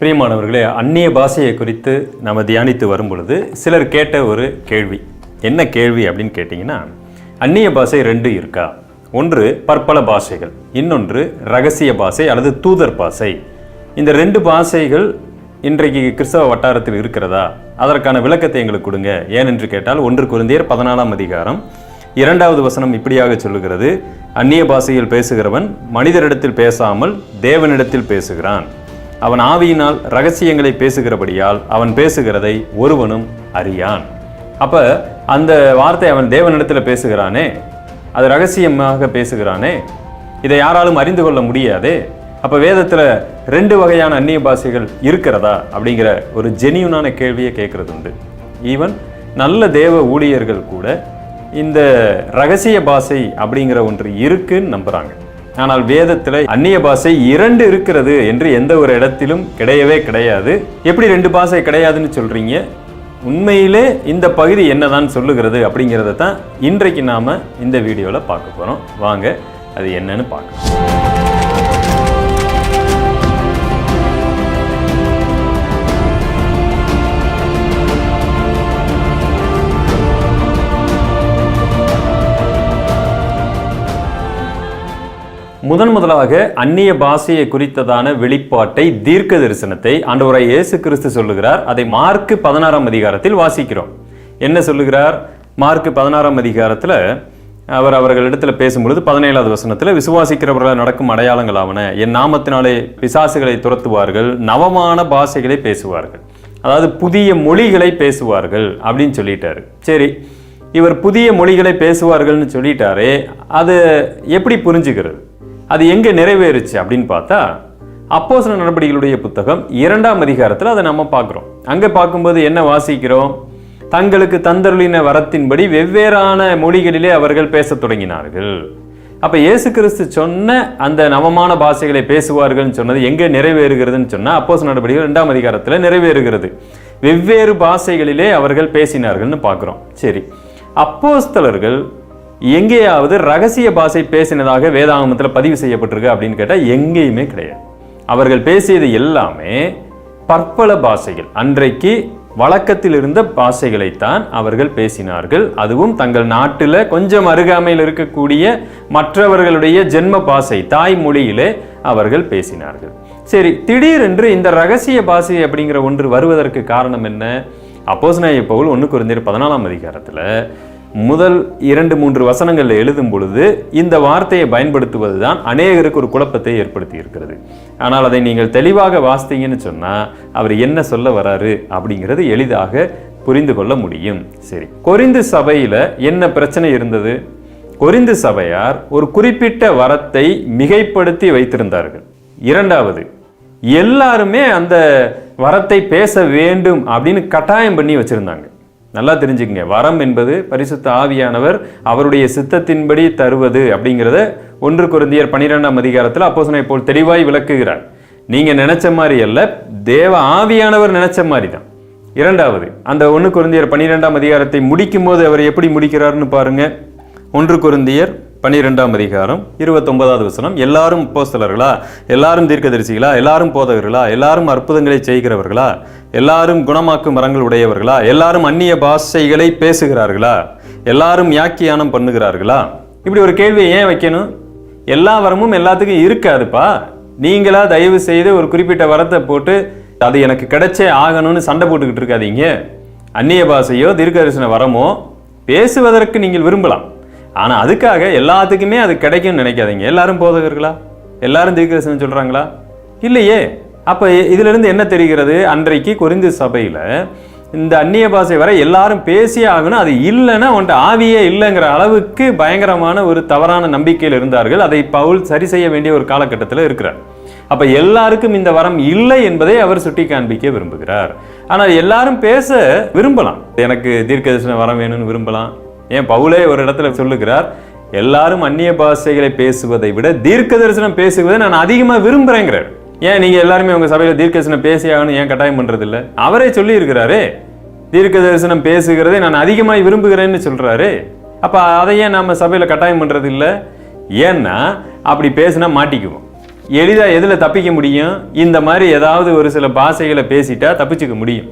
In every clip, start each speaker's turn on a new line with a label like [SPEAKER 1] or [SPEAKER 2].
[SPEAKER 1] பிரியமானவர்களே அந்நிய பாஷையை குறித்து நம்ம தியானித்து வரும் பொழுது சிலர் கேட்ட ஒரு கேள்வி. என்ன கேள்வி அப்படின்னு கேட்டிங்கன்னா அந்நிய பாஷை ரெண்டு இருக்கா? ஒன்று பற்பல பாஷைகள் இன்னொன்று ரகசிய பாஷை அல்லது தூதர் பாஷை. இந்த ரெண்டு பாஷைகள் இன்றைக்கு கிறிஸ்தவ வட்டாரத்தில் இருக்கிறதா? அதற்கான விளக்கத்தை எங்களுக்கு கொடுங்க. ஏனென்று கேட்டால் ஒன்று குருந்தியர் பதினாலாம் அதிகாரம் இரண்டாவது வசனம் இப்படியாக சொல்லுகிறது. அந்நிய பாஷையில் பேசுகிறவன் மனிதரிடத்தில் பேசாமல் தேவனிடத்தில் பேசுகிறான். அவன் ஆவியினால் ரகசியங்களை பேசுகிறபடியால் அவன் பேசுகிறதை ஒருவனும் அறியான். அப்போ அந்த வார்த்தை அவன் தேவனிடத்தில் பேசுகிறானே? அது ரகசியமாக பேசுகிறானே? இதை யாராலும் அறிந்து கொள்ள முடியாதே? அப்போ வேதத்தில் ரெண்டு வகையான அந்நிய பாஷைகள் இருக்கிறதா? அப்படிங்கிற ஒரு ஜெனியூனான கேள்வியை கேட்குறது உண்டு ஈவன் நல்ல தேவ ஊழியர்கள் கூட இந்த ரகசிய பாஷை அப்படிங்கிற ஒன்று இருக்குன்னு நம்புகிறாங்க ஆனால் வேதத்தில் அந்நிய பாஷை இரண்டு இருக்கிறது என்று எந்த ஒரு இடத்திலும் கிடையவே கிடையாது. எப்படி ரெண்டு பாஷை கிடையாதுன்னு சொல்கிறீங்க உண்மையிலே இந்த பகுதி என்னதான் சொல்லுகிறது அப்படிங்கிறத தான் இன்றைக்கு நாம் இந்த வீடியோவில் பார்க்க போகிறோம் வாங்க அது என்னன்னு பார்க்கலாம். முதன் முதலாக அந்நிய பாஷையை குறித்ததான வெளிப்பாட்டை தீர்க்க தரிசனத்தை ஆண்டவராய் இயேசு கிறிஸ்து சொல்லுகிறார். அதை மார்க்கு பதினாறாம் அதிகாரத்தில் வாசிக்கிறோம். என்ன சொல்லுகிறார்? மார்க்கு பதினாறாம் அதிகாரத்தில் அவர் அவர்களிடத்தில் பேசும்பொழுது பதினேழாவது வசனத்தில் விசுவாசிக்கிறவர்களால் நடக்கும் அடையாளங்களாவன என் நாமத்தினாலே பிசாசுகளை துரத்துவார்கள் நவமான பாஷைகளை பேசுவார்கள். அதாவது புதிய மொழிகளை பேசுவார்கள் அப்படின்னு சொல்லிட்டாரு. சரி இவர் புதிய மொழிகளை பேசுவார்கள்னு சொல்லிட்டாரே அது எப்படி புரிஞ்சுக்கிறது? அது எங்கே நிறைவேறுச்சு அப்படின்னு பார்த்தா அப்போசன நடவடிக்கைகளுடைய புத்தகம் இரண்டாம் அதிகாரத்தில் அதை நம்ம பார்க்குறோம். அங்கே பார்க்கும்போது என்ன வாசிக்கிறோம்? தங்களுக்கு தந்தருளின வரத்தின்படி வெவ்வேறான மொழிகளிலே அவர்கள் பேசத் தொடங்கினார்கள். அப்போ இயேசு கிறிஸ்து சொன்ன அந்த நவமான பாஷைகளை பேசுவார்கள்னு சொன்னது எங்கே நிறைவேறுகிறதுன்னு சொன்னால் அப்போஸ் நடவடிக்கைகள் இரண்டாம் அதிகாரத்தில் நிறைவேறுகிறது. வெவ்வேறு பாஷைகளிலே அவர்கள் பேசினார்கள்னு பார்க்குறோம். சரி அப்போஸ்தலர்கள் எங்கேயாவது ரகசிய பாஷை பேசினதாக வேதாகமத்தில் பதிவு செய்யப்பட்டிருக்கு அப்படின்னு கேட்டால் எங்கேயுமே கிடையாது. அவர்கள் பேசியது எல்லாமே பற்பல பாஷைகள். அன்றைக்கு வழக்கத்தில் இருந்த பாஷைகளைத்தான் அவர்கள் பேசினார்கள். அதுவும் தங்கள் நாட்டில் கொஞ்சம் அருகாமையில் இருக்கக்கூடிய மற்றவர்களுடைய ஜென்ம பாஷை தாய்மொழியிலே அவர்கள் பேசினார்கள். சரி திடீரென்று இந்த ரகசிய பாஷை அப்படிங்கிற ஒன்று வருவதற்கு காரணம் என்ன? அப்போஸ்நாய பவுல் ஒன்று குறைந்தர் பதினாலாம் அதிகாரத்தில் முதல் இரண்டு மூன்று வசனங்களில் எழுதும் பொழுது இந்த வார்த்தையை பயன்படுத்துவது தான் அநேகருக்கு ஒரு குழப்பத்தை ஏற்படுத்தி இருக்கிறது ஆனால் அதை நீங்கள் தெளிவாக வாசித்தீங்கன்னு சொன்னால் அவர் என்ன சொல்ல வராரு அப்படிங்கிறது எளிதாக புரிந்து கொள்ள முடியும். சரி கொரிந்து சபையில் என்ன பிரச்சனை இருந்தது? கொரிந்து சபையார் ஒரு குறிப்பிட்ட வரத்தை மிகைப்படுத்தி வைத்திருந்தார்கள். இரண்டாவது எல்லாருமே அந்த வரத்தை பேச வேண்டும் அப்படின்னு கட்டாயம் பண்ணி வச்சுருந்தாங்க. நல்லா தெரிஞ்சுக்கங்க. வரம் என்பது பரிசுத்த ஆவியானவர் அவருடைய சித்தத்தின்படி தருவது அப்படிங்கிறத ஒன்று குருந்தியர் பனிரெண்டாம் அதிகாரத்தில் அப்போசனை போல் தெளிவாய் விளக்குகிறார். நீங்கள் நினைச்ச மாதிரி அல்ல தேவ ஆவியானவர் நினைச்ச மாதிரி தான் இரண்டாவது அந்த ஒன்று குருந்தியர் பனிரெண்டாம் அதிகாரத்தை முடிக்கும் போது அவர் எப்படி முடிக்கிறார்னு பாருங்க. ஒன்று குருந்தியர் பனிரெண்டாம் அதிகாரம் இருபத்தொன்பதாவது வசனம். எல்லாரும் அப்போஸ்தலர்களா? எல்லாரும் தீர்க்கதரிசிகளா? எல்லாரும் போதகர்களா? எல்லாரும் அற்புதங்களை செய்கிறவர்களா? எல்லாரும் குணமாக்கும் மரங்கள் உடையவர்களா? எல்லாரும் அந்நிய பாஷைகளை பேசுகிறார்களா? எல்லாரும் யாக்கியானம் பண்ணுகிறார்களா? இப்படி ஒரு கேள்வியை ஏன் வைக்கணும்? எல்லா வரமும் எல்லாத்துக்கும் இருக்காதுப்பா. நீங்களா தயவு செய்து ஒரு குறிப்பிட்ட வரத்தை போட்டு அது எனக்கு கிடைச்சே ஆகணும்னு சண்டை போட்டுக்கிட்டு இருக்காதீங்க. அந்நிய பாஷையோ தீர்க்கதரிசன வரமோ பேசுவதற்கு நீங்கள் விரும்பலாம். ஆனால் அதுக்காக எல்லாத்துக்குமே அது கிடைக்கும்னு நினைக்காதீங்க. எல்லாரும் போதகர்களா? எல்லாரும் தீர்க்கதரிசனம் சொல்கிறாங்களா இல்லையே. அப்போ இதிலிருந்து என்ன தெரிகிறது? அன்றைக்கு குறிந்து சபையில் இந்த அந்நிய பாஷை வரை எல்லாரும் பேசியே ஆகணும். அது இல்லைன்னா உன்ட்ட ஆவியே இல்லைங்கிற அளவுக்கு பயங்கரமான ஒரு தவறான நம்பிக்கையில் இருந்தார்கள். அதை பவுல் சரி செய்ய வேண்டிய ஒரு காலகட்டத்தில் இருக்கிறார். அப்போ எல்லாருக்கும் இந்த வரம் இல்லை என்பதை அவர் சுட்டி காண்பிக்க விரும்புகிறார். ஆனால் எல்லாரும் பேச விரும்பலாம். எனக்கு தீர்க்கதரிசன வரம் வேணும்னு விரும்பலாம். ஏன்? பவுலே ஒரு இடத்துல சொல்லுகிறார் எல்லாரும் அந்நிய பாஷைகளை பேசுவதை விட தீர்க்க தரிசனம் பேசுவதை நான் அதிகமாக விரும்புகிறேங்கிறார் ஏன் நீங்கள் எல்லாருமே உங்கள் சபையில் தீர்க்க தரிசனம் பேசியாகணும்? ஏன் கட்டாயம் பண்ணுறதில்ல அவரே சொல்லியிருக்கிறாரே. தீர்க்க தரிசனம் பேசுகிறதை நான் அதிகமாக விரும்புகிறேன்னு சொல்கிறாரு அப்போ அதை ஏன் நம்ம சபையில் கட்டாயம் பண்ணுறதில்ல ஏன்னா அப்படி பேசினா மாட்டிக்குவோம். எளிதாக எதில் தப்பிக்க முடியும்? இந்த மாதிரி ஏதாவது ஒரு சில பாஷைகளை பேசிட்டா தப்பிச்சுக்க முடியும்.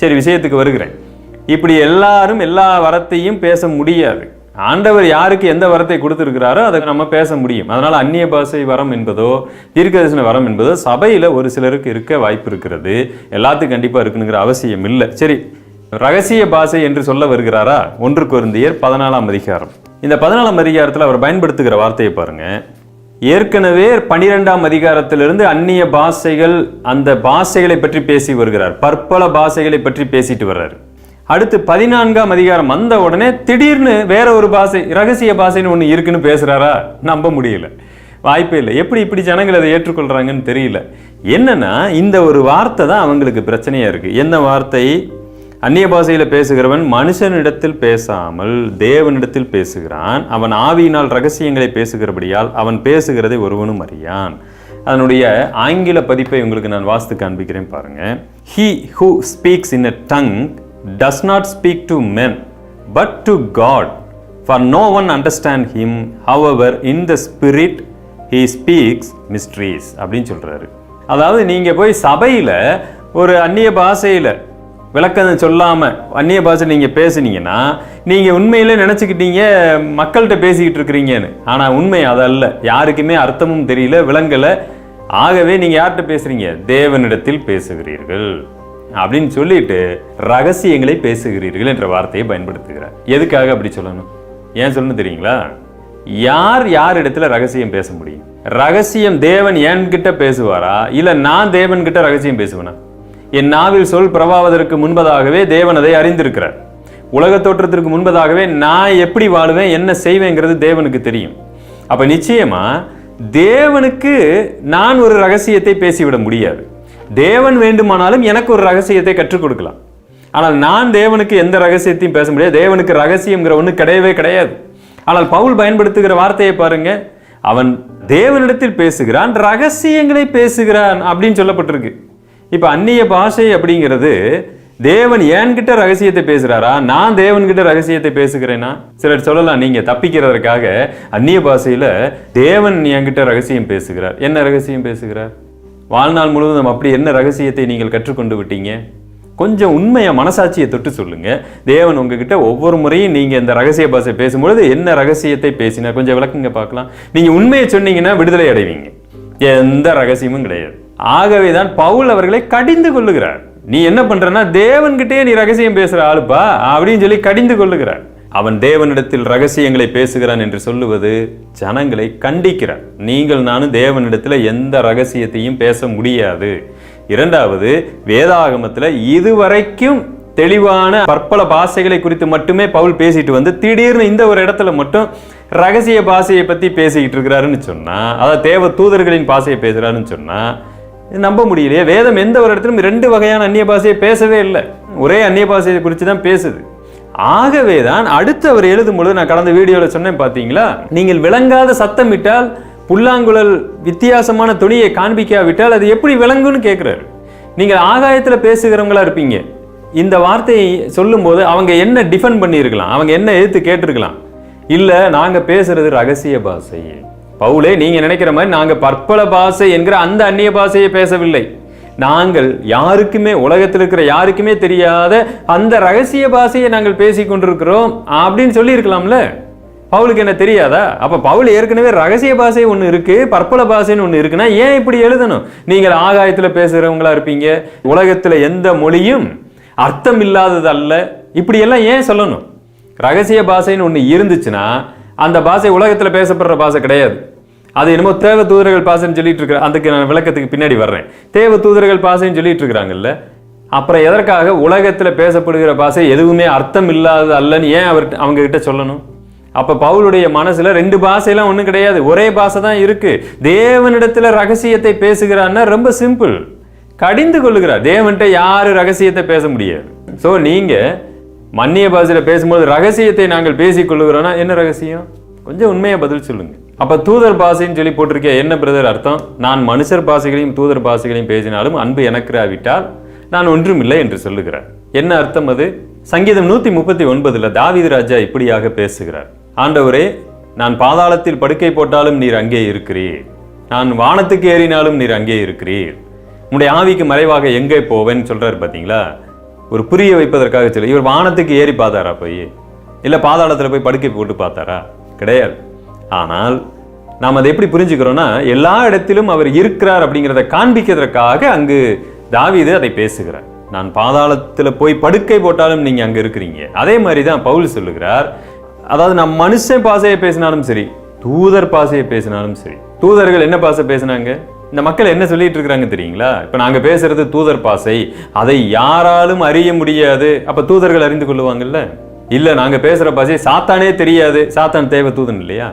[SPEAKER 1] சரி விஷயத்துக்கு வருகிறேன். இப்படி எல்லாரும் எல்லா வரத்தையும் பேச முடியாது. ஆண்டவர் யாருக்கு எந்த வரத்தை கொடுத்துருக்கிறாரோ அதை நம்ம பேச முடியும். அதனால் அந்நிய பாஷை வரம் என்பதோ தீர்க்கதரிசன வரம் என்பதோ சபையில் ஒரு சிலருக்கு இருக்க வாய்ப்பு இருக்கிறது. எல்லாத்துக்கும் கண்டிப்பாக இருக்குங்கிற அவசியம் இல்லை. சரி ரகசிய பாஷை என்று சொல்ல வருகிறாரா? ஒன்று குருந்தியர் பதினாலாம் அதிகாரம். இந்த பதினாலாம் அதிகாரத்தில் அவர் பயன்படுத்துகிற வார்த்தையை பாருங்கள் ஏற்கனவே பனிரெண்டாம் அதிகாரத்திலிருந்து அந்நிய பாஷைகள் அந்த பாஷைகளை பற்றி பேசி வருகிறார். பற்பல பாஷைகளை பற்றி பேசிட்டு வர்றாரு. அடுத்து பதினான்காம் அதிகாரம் வந்த உடனே திடீர்னு வேற ஒரு பாஷை ரகசிய பாஷைன்னு ஒன்று இருக்குன்னு பேசுகிறாரா நம்ப முடியல. வாய்ப்பே இல்லை. எப்படி இப்படி ஜனங்கள் அதை ஏற்றுக்கொள்கிறாங்கன்னு தெரியல. என்னன்னா இந்த ஒரு வார்த்தை தான் அவங்களுக்கு பிரச்சனையாக இருக்குது என்ன வார்த்தை? அந்நிய பாஷையில் பேசுகிறவன் மனுஷனிடத்தில் பேசாமல் தேவனிடத்தில் பேசுகிறான். அவன் ஆவியினால் ரகசியங்களை பேசுகிறபடியால் அவன் பேசுகிறதை ஒருவனும் அறியான். அதனுடைய ஆங்கில பதிப்பை உங்களுக்கு நான் வாசித்து காண்பிக்கிறேன் பாருங்கள் he who speaks in a tongue does not speak to men but to God. For no one understand him. However in the spirit he speaks mysteries அப்படின்னு சொல்கிறாரு அதாவது நீங்கள் போய் சபையில் ஒரு அந்நிய பாஷையில் விளக்கம் சொல்லாமல் அந்நிய பாஷை நீங்கள் பேசுனீங்கன்னா நீங்கள் உண்மையிலே நினச்சிக்கிட்டீங்க மக்கள்கிட்ட பேசிக்கிட்டு இருக்கிறீங்கன்னு. ஆனால் உண்மை அதல்ல. யாருக்குமே அர்த்தமும் தெரியல விலங்கலை ஆகவே நீங்கள் யார்கிட்ட பேசுகிறீங்க தேவனிடத்தில் பேசுகிறீர்கள். அப்படின்னு சொல்லிட்டு ரகசியங்களை பேசுகிறீர்கள் என்ற வார்த்தையை பயன்படுத்துகிறார். எதுக்காக அப்படி சொல்லணும்? ஏன் சொல்லணும் தெரியுங்களா? யார் யார் இடத்துல ரகசியம் பேச முடியும்? ரகசியம் தேவன் என்கிட்ட பேசுவாரா? இல்ல நான் தேவன் கிட்ட ரகசியம் பேசுவேனா? என் நாவில் சொல் பிரபாவதற்கு முன்பதாகவே தேவன் அதை அறிந்திருக்கிறார். உலக தோற்றத்திற்கு முன்பதாகவே நான் எப்படி வாழுவேன் என்ன செய்வேங்கிறது தேவனுக்கு தெரியும். அப்ப நிச்சயமா தேவனுக்கு நான் ஒரு ரகசியத்தை பேசிவிட முடியாது. தேவன் வேண்டுமானாலும் எனக்கு ஒரு ரகசியத்தை கற்றுக் கொடுக்கலாம். ஆனால் நான் தேவனுக்கு எந்த ரகசியத்தையும் பேச முடியாது. தேவனுக்கு ரகசியம்ங்கிற ஒன்று கிடையவே கிடையாது. ஆனால் பவுல் பயன்படுத்துகிற வார்த்தையை பாருங்க. அவன் தேவனிடத்தில் பேசுகிறான் ரகசியங்களை பேசுகிறான் அப்படின்னு சொல்லப்பட்டிருக்கு. இப்போ அந்நிய பாஷை அப்படிங்கிறது தேவன் என்கிட்ட ரகசியத்தை பேசுகிறாரா நான் தேவன்கிட்ட ரகசியத்தை பேசுகிறேனா? சிலர் சொல்லலாம் நீங்கள் தப்பிக்கிறதற்காக அந்நிய பாஷையில் தேவன் என்கிட்ட ரகசியம் பேசுகிறார். என்ன ரகசியம் பேசுகிறார்? வாழ்நாள் முழுவதும் அப்படி என்ன ரகசியத்தை நீங்கள் கற்றுக்கொண்டு விட்டீங்க? கொஞ்சம் உண்மையை மனசாட்சியை தொட்டு சொல்லுங்க. தேவன் உங்ககிட்ட ஒவ்வொரு முறையும் நீங்க இந்த ரகசிய பாஷை பேசும்பொழுது என்ன ரகசியத்தை பேசினா கொஞ்சம் விளக்குங்க பார்க்கலாம். நீங்க உண்மையை சொன்னீங்கன்னா விடுதலை அடைவீங்க. எந்த ரகசியமும் கிடையாது. ஆகவே தான் பவுல் அவர்களை கடிந்து கொள்ளுகிறார் நீ என்ன பண்றன்னா தேவன்கிட்டயே நீ ரகசியம் பேசுற ஆளுப்பா அப்படின்னு சொல்லி கடிந்து கொள்ளுகிறார் அவன் தேவனிடத்தில் ரகசியங்களை பேசுகிறான் என்று சொல்லுவது ஜனங்களை கண்டிக்கிறார் நீங்கள் நானும் தேவனிடத்தில் எந்த ரகசியத்தையும் பேச முடியாது. இரண்டாவது வேதாகமத்தில் இதுவரைக்கும் தெளிவான பற்பல பாஷைகளை குறித்து மட்டுமே பவுல் பேசிட்டு வந்து திடீர்னு இந்த ஒரு இடத்துல மட்டும் ரகசிய பாஷையை பற்றி பேசிக்கிட்டு இருக்கிறாருன்னு சொன்னால் அதாவது தேவ தூதர்களின் பாஷையை பேசுகிறாருன்னு சொன்னால் நம்ப முடியலையே. வேதம் எந்த ஒரு இடத்திலும் ரெண்டு வகையான அந்நிய பாசையை பேசவே இல்லை. ஒரே அந்நிய பாசையை குறித்து தான் பேசுது. ஆகவே தான் அடுத்து அவர் எழுதும்பொழுது நான் கடந்த வீடியோவில் சொன்னேன் பார்த்தீங்களா நீங்கள் விளங்காத சத்தமிட்டால் புல்லாங்குழல் வித்தியாசமான துணியை காண்பிக்காவிட்டால் அது எப்படி விளங்கும்னு கேட்குறாரு நீங்கள் ஆகாயத்தில் பேசுகிறவங்களா இருப்பீங்க. இந்த வார்த்தையை சொல்லும்போது அவங்க என்ன டிஃபெண்ட் பண்ணியிருக்கலாம்? அவங்க என்ன எதிர்த்து கேட்டிருக்கலாம்? இல்லை நாங்கள் பேசுறது ரகசிய பாஷை பவுலே நீங்கள் நினைக்கிற மாதிரி நாங்கள் பற்பல பாஷை என்கிற அந்த அந்நிய பாஷையை பேசவில்லை. நாங்கள் யாருக்குமே உலகத்தில் இருக்கிற யாருக்குமே தெரியாத அந்த ரகசிய பாஷையை நாங்கள் பேசி கொண்டிருக்கிறோம் அப்படின்னு சொல்லியிருக்கலாம்ல? பவுலுக்கு என்ன தெரியாதா? அப்போ பவுல் ஏற்கனவே ரகசிய பாஷை ஒன்று இருக்கு பற்பல பாஷைன்னு ஒன்று இருக்குன்னா ஏன் இப்படி எழுதணும்? நீங்கள் ஆகாயத்தில் பேசுகிறவங்களா இருப்பீங்க உலகத்தில் எந்த மொழியும் அர்த்தம் இல்லாதது அல்ல இப்படி எல்லாம் ஏன் சொல்லணும்? ரகசிய பாஷைன்னு ஒன்று இருந்துச்சுன்னா அந்த பாஷை உலகத்தில் பேசப்படுற பாஷை கிடையாது. அது என்னமோ தேவ தூதர்கள் பாசைன்னு சொல்லிட்டு இருக்கிற அதுக்கு நான் விளக்கத்துக்கு பின்னாடி வர்றேன். தேவ தூதர்கள் பாசைன்னு சொல்லிட்டு இருக்கிறாங்கல்ல? அப்புறம் எதற்காக உலகத்தில் பேசப்படுகிற பாஷை எதுவுமே அர்த்தம் இல்லாதது அல்லன்னு ஏன் அவர் அவங்க கிட்ட சொல்லணும்? அப்போ பவுலுடைய மனசில் ரெண்டு பாஷையெல்லாம் ஒன்றும் கிடையாது. ஒரே பாஷை தான் இருக்கு. தேவனிடத்தில் ரகசியத்தை பேசுகிறான்னா ரொம்ப சிம்பிள். கடிந்து கொள்ளுகிறார். தேவன்கிட்ட யாரு ரகசியத்தை பேச முடியாது. ஸோ நீங்க மன்னிய பாசையில் பேசும்போது ரகசியத்தை நாங்கள் பேசிக் கொள்ளுகிறோம்னா என்ன ரகசியம்? கொஞ்சம் உண்மையை பதில் சொல்லுங்கள் அப்போ தூதர் பாஷைன்னு சொல்லி போட்டிருக்கே என்ன பிரதர் அர்த்தம்? நான் மனுஷர் பாசைகளையும் தூதர் பாசைகளையும் பேசினாலும் அன்பு எனக்குறாவிட்டால் நான் ஒன்றும் இல்லை என்று சொல்லுகிறார். என்ன அர்த்தம் அது? சங்கீதம் நூற்றி முப்பத்தி ஒன்பதில் தாவீது ராஜா இப்படியாக பேசுகிறார். ஆண்டவரே நான் பாதாளத்தில் படுக்கை போட்டாலும் நீர் அங்கே இருக்கிறீர். நான் வானத்துக்கு ஏறினாலும் நீர் அங்கே இருக்கிறீர். உன்னுடைய ஆவிக்கு மறைவாக எங்கே போவேன்னு சொல்கிறார் பார்த்தீங்களா ஒரு புரிய வைப்பதற்காக சொல்லி இவர் வானத்துக்கு ஏறி பார்த்தாரா போய்? இல்லை பாதாளத்தில் போய் படுக்கை போட்டு பார்த்தாரா? கிடையாது. ஆனால் நாம் அதை எப்படி புரிஞ்சுக்கிறோம்னா எல்லா இடத்திலும் அவர் இருக்கிறார் அப்படிங்கிறத காண்பிக்கிறதுக்காக அங்கு தாவிது அதை பேசுகிறார். நான் பாதாளத்தில் போய் படுக்கை போட்டாலும் நீங்கள் அங்கே இருக்கிறீங்க. அதே மாதிரி தான் பவுல் சொல்லுகிறார். அதாவது நான் மனுஷன் பாசையை பேசினாலும் சரி தூதர் பாசையை பேசினாலும் சரி தூதர்கள் என்ன பாசை பேசினாங்க? இந்த மக்கள் என்ன சொல்லிட்டு இருக்கிறாங்க தெரியுங்களா? இப்போ நாங்கள் பேசுறது தூதர் பாசை. அதை யாராலும் அறிய முடியாது. அப்போ தூதர்கள் அறிந்து கொள்ளுவாங்கல்ல? இல்லை நாங்கள் பேசுகிற பாசை சாத்தானே தெரியாது. சாத்தான் தேவை தூதன் இல்லையா?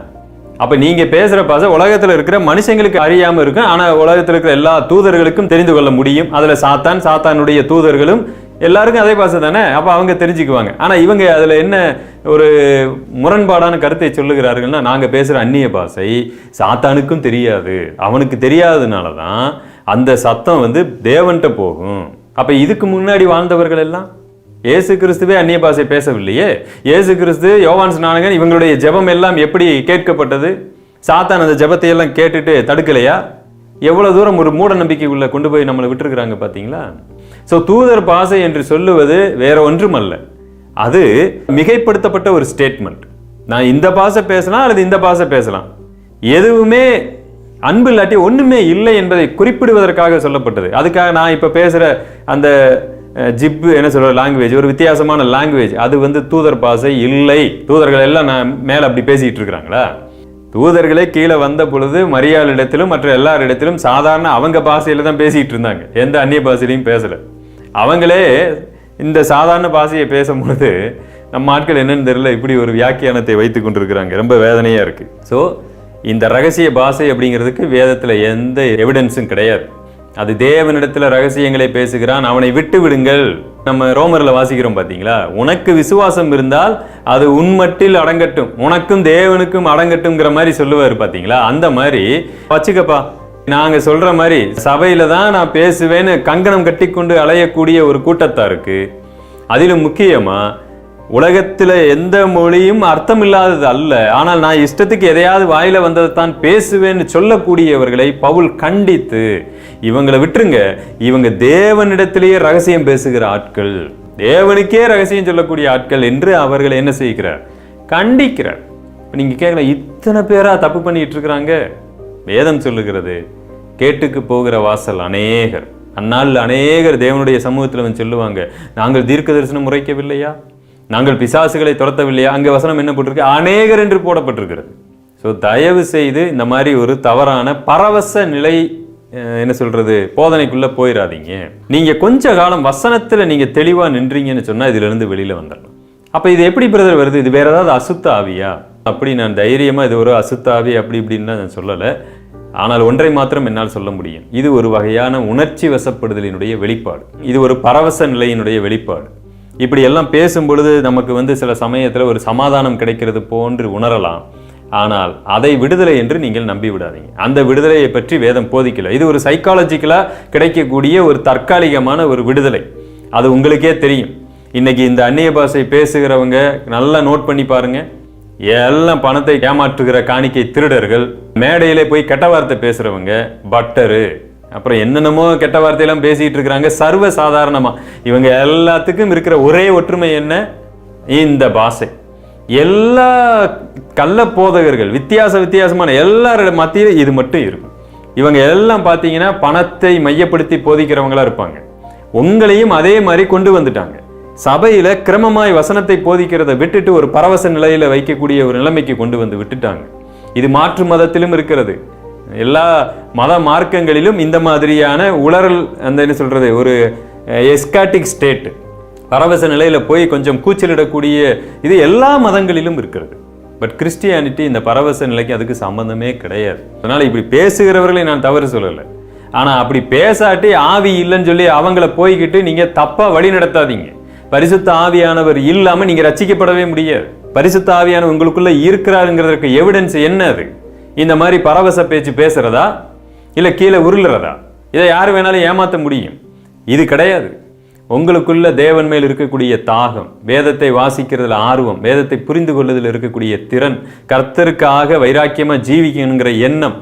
[SPEAKER 1] அப்போ நீங்கள் பேசுகிற பாசை உலகத்தில் இருக்கிற மனுஷங்களுக்கு அறியாமல் இருக்கும் ஆனால் உலகத்தில் இருக்கிற எல்லா தூதர்களுக்கும் தெரிந்து கொள்ள முடியும். அதில் சாத்தான் சாத்தானுடைய தூதர்களும் எல்லாருக்கும் அதே பாசை தானே? அப்போ அவங்க தெரிஞ்சுக்குவாங்க. ஆனால் இவங்க அதில் என்ன ஒரு முரண்பாடான கருத்தை சொல்லுகிறார்கள்னா நாங்கள் பேசுகிற அந்நிய பாசை சாத்தானுக்கும் தெரியாது. அவனுக்கு தெரியாததுனால தான் அந்த சத்தம் வந்து தேவன்கிட்ட போகும். அப்போ இதுக்கு முன்னாடி வாழ்ந்தவர்கள் எல்லாம்? இயேசு கிறிஸ்துவே அந்நிய பாஷை பேசவில்லையே? இயேசு கிறிஸ்து யோவான் ஸ்நானகன் இவங்களுடைய ஜெபம் எல்லாம் எப்படி கேட்கப்பட்டது? சாத்தான் அந்த ஜெபத்தை எல்லாம் கேட்டுட்டு தடுக்கலையா? எவ்வளோ தூரம் ஒரு மூட நம்பிக்கைக்குள்ள கொண்டு போய் நம்மளை விட்டுருக்குறாங்க பார்த்தீங்களா ஸோ தூதர் பாசை என்று சொல்லுவது வேற ஒன்றுமல்ல. அது மிகைப்படுத்தப்பட்ட ஒரு ஸ்டேட்மெண்ட் நான் இந்த பாஷை பேசலாம் அல்லது இந்த பாஷை பேசலாம். எதுவுமே அன்பு இல்லாட்டி ஒன்றுமே இல்லை என்பதை குறிப்பிடுவதற்காக சொல்லப்பட்டது. அதுக்காக நான் இப்போ பேசுகிற அந்த ஜிப்பு என்ன சொல்கிற லாங்குவேஜ் ஒரு வித்தியாசமான லாங்குவேஜ் அது வந்து தூதர் பாஷை இல்லை. தூதர்கள் எல்லாம் நான் மேலே அப்படி பேசிகிட்டு இருக்கிறாங்களா? தூதர்களே கீழே வந்த பொழுது மரியாளிடத்திலும் மற்ற எல்லாரிடத்திலும் சாதாரண அவங்க பாசையில் தான் பேசிகிட்டு இருந்தாங்க. எந்த அந்நிய பாசையிலையும் பேசலை. அவங்களே இந்த சாதாரண பாஷையை பேசும்பொழுது நம்ம ஆட்கள் என்னன்னு தெரியல இப்படி ஒரு வியாக்கியானத்தை வைத்து கொண்டிருக்கிறாங்க. ரொம்ப வேதனையாக இருக்குது ஸோ இந்த ரகசிய பாஷை அப்படிங்கிறதுக்கு வேதத்தில் எந்த எவிடன்ஸும் கிடையாது. அது தேவனிடத்தில் ரகசியங்களை பேசுகிறான். அவனை விட்டு விடுங்கள். நம்ம ரோமரில் வாசிக்கிறோம் பார்த்தீங்களா உனக்கு விசுவாசம் இருந்தால் அது உன்மட்டில் அடங்கட்டும். உனக்கும் தேவனுக்கும் அடங்கட்டும்ங்கிற மாதிரி சொல்லுவார் பார்த்தீங்களா அந்த மாதிரி வச்சுக்கப்பா நாங்கள் சொல்கிற மாதிரி சபையில் தான் நான் பேசுவேன்னு கங்கணம் கட்டிக்கொண்டு அலையக்கூடிய ஒரு கூட்டத்தாருக்கு அதிலும் முக்கியமாக உலகத்துல எந்த மொழியும் அர்த்தம் இல்லாதது அல்ல. ஆனால் நான் இஷ்டத்துக்கு எதையாவது வாயில வந்ததை தான் பேசுவேன்னு சொல்லக்கூடியவர்களை பவுல் கண்டித்து இவங்களை விட்டுருங்க. இவங்க தேவனிடத்திலேயே ரகசியம் பேசுகிற ஆட்கள். தேவனுக்கே ரகசியம் சொல்லக்கூடிய ஆட்கள் என்று அவர்களை என்ன செய்கிறார்? கண்டிக்கிறார். இப்போ நீங்க கேட்கலாம் இத்தனை பேராக தப்பு பண்ணிட்டு இருக்கிறாங்க வேதம் சொல்லுகிறது கேட்டுக்கு போகிற வாசல் அநேகர். அந்நாளில் அநேகர் தேவனுடைய சமூகத்தில் வந்து சொல்லுவாங்க நாங்கள் தீர்க்க தரிசனம் முறைக்கவில்லையா? நாங்கள் பிசாசுகளை துரத்தவில்லையா? அங்கே வசனம் என்ன போட்டிருக்கு? அநேகர் என்று போடப்பட்டிருக்கிறது. ஸோ தயவு செய்து இந்த மாதிரி ஒரு தவறான பரவச நிலை என்ன சொல்றது போதனைக்குள்ளே போயிடாதீங்க நீங்க கொஞ்ச காலம் வசனத்தில் நீங்க தெளிவாக நின்றீங்கன்னு சொன்னால் இதுலேருந்து வெளியில் வந்துடலாம் அப்போ இது எப்படி பிரதர் வருது? இது வேற ஏதாவது அசுத்த ஆவியா? அப்படி நான் தைரியமாக இது ஒரு அசுத்த ஆவி அப்படி இப்படின்னு நான் சொல்லலை. ஆனால் ஒன்றை மாத்திரம் என்னால் சொல்ல முடியும். இது ஒரு வகையான உணர்ச்சி வசப்படுதலினுடைய வெளிப்பாடு. இது ஒரு பரவச நிலையினுடைய வெளிப்பாடு. இப்படி எல்லாம் பேசும் பொழுது நமக்கு வந்து சில சமயத்தில் ஒரு சமாதானம் கிடைக்கிறது போன்று உணரலாம். ஆனால் அதை விடுதலை என்று நீங்கள் நம்பி விடாதீங்க. அந்த விடுதலையை பற்றி வேதம் போதிக்கல. இது ஒரு சைக்காலஜிக்கலாக கிடைக்கக்கூடிய ஒரு தற்காலிகமான ஒரு விடுதலை. அது உங்களுக்கே தெரியும். இன்னைக்கு இந்த அந்நிய பாஷை பேசுகிறவங்க நல்லா நோட் பண்ணி பாருங்க. எல்லாம் பணத்தை ஏமாற்றுகிற காணிக்கை திருடர்கள் மேடையிலே போய் கெட்ட வார்த்தை பேசுறவங்க பட்டரு. அப்புறம் என்னென்னமோ கெட்ட வார்த்தையெல்லாம் பேசிகிட்டு இருக்கிறாங்க. சர்வ சாதாரணமாக இவங்க எல்லாத்துக்கும் இருக்கிற ஒரே ஒற்றுமை என்ன? இந்த பாஷை. எல்லா கள்ள போதகர்கள் வித்தியாச வித்தியாசமான எல்லாரோட மத்தியில் இது மட்டும் இருக்கும். இவங்க எல்லாம் பார்த்தீங்கன்னா பணத்தை மையப்படுத்தி போதிக்கிறவங்களா இருப்பாங்க. உங்களையும் அதே மாதிரி கொண்டு வந்துட்டாங்க. சபையில் கிரமமாய் வசனத்தை போதிக்கிறத விட்டுட்டு ஒரு பரவச நிலையில் வைக்கக்கூடிய ஒரு நிலைமைக்கு கொண்டு வந்து விட்டுட்டாங்க. இது மாற்று மதத்திலும் இருக்கிறது. எல்லா மத மார்க்கங்களிலும் இந்த மாதிரியான உளறல் அந்த என்ன சொல்கிறது ஒரு எஸ்காட்டிக் ஸ்டேட் பரவச நிலையில் போய் கொஞ்சம் கூச்சலிடக்கூடிய இது எல்லா மதங்களிலும் இருக்கிறது. பட் கிறிஸ்டியானிட்டி இந்த பரவச நிலைக்கு அதுக்கு சம்பந்தமே கிடையாது. அதனால் இப்படி பேசுகிறவர்களை நான் தவறு சொல்லலை. ஆனால் அப்படி பேசாட்டி ஆவி இல்லைன்னு சொல்லி அவங்கள போய்கிட்டு நீங்கள் தப்பாக வழி நடத்தாதீங்க. பரிசுத்த ஆவியானவர் இல்லாமல் நீங்கள் ரச்சிக்கப்படவே முடியாது. பரிசுத்த ஆவியானவர் உங்களுக்குள்ளே இருக்கிறாருங்கிறதுக்கு எவிடன்ஸ் என்ன அது? இந்த மாதிரி பரவச பேச்சு பேசுறதா? இல்ல கீழே உருளுறதா? இதை யார் வேணாலும் ஏமாற்ற முடியும். இது கிடையாது. உங்களுக்குள்ள தேவன் மேல் இருக்கக்கூடிய தாகம் வேதத்தை வாசிக்கிறதுல ஆர்வம் வேதத்தை புரிந்து கொள்வதில் இருக்கக்கூடிய திறன் கர்த்தருக்காக வைராக்கியமா ஜீவிக்கணுங்கிற எண்ணம்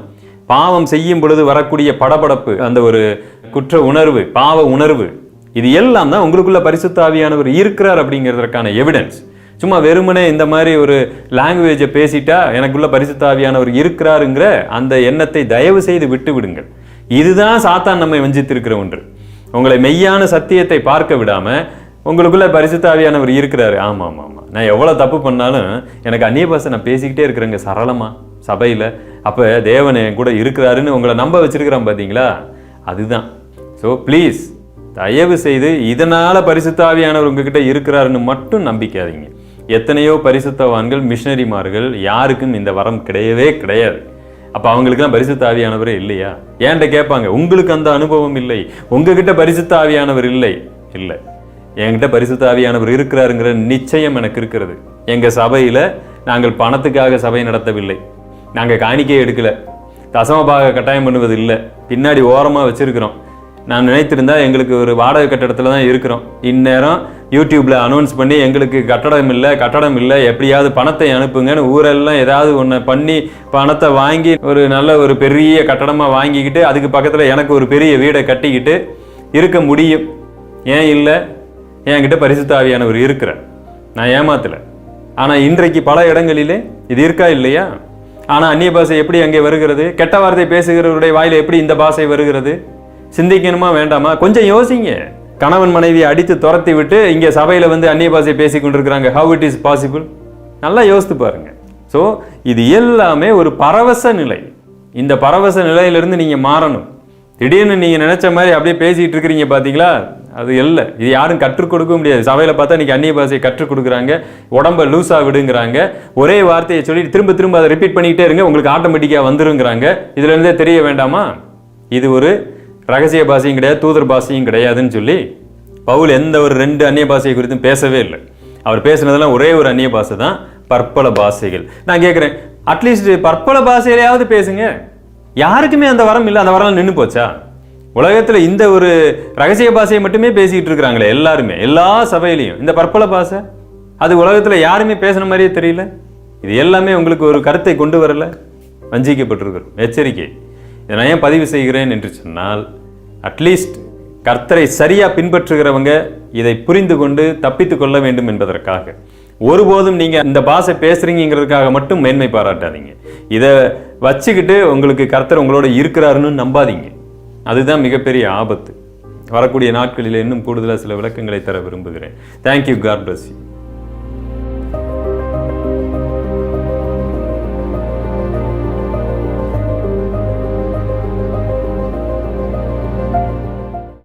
[SPEAKER 1] பாவம் செய்யும் பொழுது வரக்கூடிய படபடப்பு அந்த ஒரு குற்ற உணர்வு பாவ உணர்வு இது எல்லாம் தான் உங்களுக்குள்ள பரிசுத்தாவியானவர் இருக்கிறார் அப்படிங்கிறதுக்கான எவிடன்ஸ் சும்மா வெறுமனே இந்த மாதிரி ஒரு லாங்குவேஜை பேசிட்டா எனக்குள்ள பரிசுத்தாவியானவர் இருக்கிறாருங்கிற அந்த எண்ணத்தை தயவு செய்து விட்டு விடுங்கள் இதுதான் சாத்தான் நம்மை வஞ்சித்திருக்கிற ஒன்று. உங்களை மெய்யான சத்தியத்தை பார்க்க விடாம உங்களுக்குள்ள பரிசுத்தாவியானவர் இருக்கிறாரு. ஆமா ஆமா ஆமா நான் எவ்வளவு தப்பு பண்ணாலும் எனக்கு அந்நிய பாஷை நான் பேசிக்கிட்டே இருக்கிறேங்க. சரளமா. சபையில. அப்ப தேவன் என் கூட இருக்கிறாருன்னு உங்களை நம்ப வச்சிருக்கிறான் பாத்தீங்களா? அதுதான். ஸோ ப்ளீஸ் தயவு செய்து இதனால பரிசுத்தாவியானவர் உங்ககிட்ட இருக்கிறாருன்னு மட்டும் நம்பிக்காதீங்க. எத்தனையோ பரிசுத்தவான்கள் மிஷனரிமார்கள் யாருக்கும் இந்த வரம் கிடையவே கிடையாது. அப்போ அவங்களுக்குலாம் பரிசுத்த ஆவியானவரே இல்லையா? ஏன்ட்ட கேட்பாங்க உங்களுக்கு அந்த அனுபவம் இல்லை. உங்ககிட்ட பரிசுத்த ஆவியானவர் இல்லை. இல்லை. என்கிட்ட பரிசுத்த ஆவியானவர் இருக்கிறாருங்கிற நிச்சயம் எனக்கு இருக்கிறது. எங்கள் சபையில் நாங்கள் பணத்துக்காக சபை நடத்தவில்லை. நாங்கள் காணிக்கை எடுக்கலை. தசமபாக கட்டாயம் பண்ணுவது இல்லை. பின்னாடி ஓரமாக வச்சுருக்கிறோம். நான் நினைத்திருந்தா எங்களுக்கு ஒரு வாடகை கட்டடத்தில் தான் இருக்கிறோம். இந்நேரம் யூடியூப்பில் அனௌன்ஸ் பண்ணி எங்களுக்கு கட்டடம் இல்லை கட்டடம் இல்லை எப்படியாவது பணத்தை அனுப்புங்கன்னு ஊரெல்லாம் ஏதாவது ஒன்று பண்ணி பணத்தை வாங்கி ஒரு நல்ல ஒரு பெரிய கட்டடமாக வாங்கிக்கிட்டு அதுக்கு பக்கத்தில் எனக்கு ஒரு பெரிய வீடை கட்டிக்கிட்டு இருக்க முடியும். ஏன் இல்லை? என்கிட்ட பரிசுத்த ஆவியானவர் இருக்கிறார். நான் ஏமாத்தலை. ஆனால் இன்றைக்கு பல இடங்களிலே இது இருக்கா இல்லையா? ஆனால் அந்நிய பாஷை எப்படி அங்கே வருகிறது? கெட்ட வார்த்தை பேசுகிறவருடைய வாயில் எப்படி இந்த பாஷை வருகிறது? சிந்திக்கணுமா வேண்டாமா? கொஞ்சம் யோசிங்க. கணவன் மனைவியை அடித்து துரத்தி விட்டு இங்கே சபையில் வந்து அந்நிய பாசையை பேசி கொண்டிருக்கிறாங்க. ஹவு இட் இஸ் பாசிபிள் நல்லா யோசித்து பாருங்க. ஸோ இது எல்லாமே ஒரு பரவச நிலை. இந்த பரவச நிலையிலிருந்து நீங்கள் மாறணும். திடீர்னு நீங்கள் நினச்ச மாதிரி அப்படியே பேசிகிட்டு இருக்கிறீங்க பார்த்தீங்களா அது இல்லை. இது யாரும் கற்றுக் கொடுக்க முடியாது. சபையில் பார்த்தா இன்றைக்கி அந்நிய பாஷையை கற்றுக் கொடுக்குறாங்க. உடம்ப லூஸாக விடுங்கிறாங்க. ஒரே வார்த்தையை சொல்லி திரும்ப திரும்ப அதை ரிப்பீட் பண்ணிக்கிட்டே இருங்க. உங்களுக்கு ஆட்டோமேட்டிக்காக வந்துருங்கிறாங்க. இதுலேருந்தே தெரிய வேண்டாமா? இது ஒரு ரகசிய பாஷையும் கிடையாது தூதர் பாஷையும் கிடையாதுன்னு சொல்லி பவுல் எந்த ஒரு ரெண்டு அந்நிய பாஷையை குறித்தும் பேசவே இல்லை. அவர் பேசுனதெல்லாம் ஒரே ஒரு அந்நிய பாஷை தான் பற்பல பாஷைகள். நான் கேட்குறேன் அட்லீஸ்ட் பற்பல பாஷையிலையாவது பேசுங்க. யாருக்குமே அந்த வரம் இல்லை அந்த வரம் நின்று போச்சா? உலகத்தில் இந்த ஒரு ரகசிய பாஷையை மட்டுமே பேசிக்கிட்டு இருக்கிறாங்களே எல்லாருமே எல்லா சபையிலையும். இந்த பற்பல பாஷை அது உலகத்தில் யாருமே பேசுன மாதிரியே தெரியல. இது எல்லாமே உங்களுக்கு ஒரு கருத்தை கொண்டு வரல. வஞ்சிக்கப்பட்டிருக்கிறோம். எச்சரிக்கை. இதை நான் ஏன் பதிவு செய்கிறேன் என்று சொன்னால் அட்லீஸ்ட் கர்த்தரை சரியாக பின்பற்றுகிறவங்க இதை புரிந்து கொண்டு தப்பித்து கொள்ள வேண்டும் என்பதற்காக. ஒருபோதும் நீங்கள் இந்த பாஷை பேசுகிறீங்கிறதுக்காக மட்டும் மேன்மை பாராட்டாதீங்க. இதை வச்சுக்கிட்டு உங்களுக்கு கர்த்தர் உங்களோட இருக்கிறாருன்னு நம்பாதீங்க. அதுதான் மிகப்பெரிய ஆபத்து. வரக்கூடிய நாட்களில் இன்னும் கூடுதலாக சில விளக்கங்களை தர விரும்புகிறேன். Thank you God bless you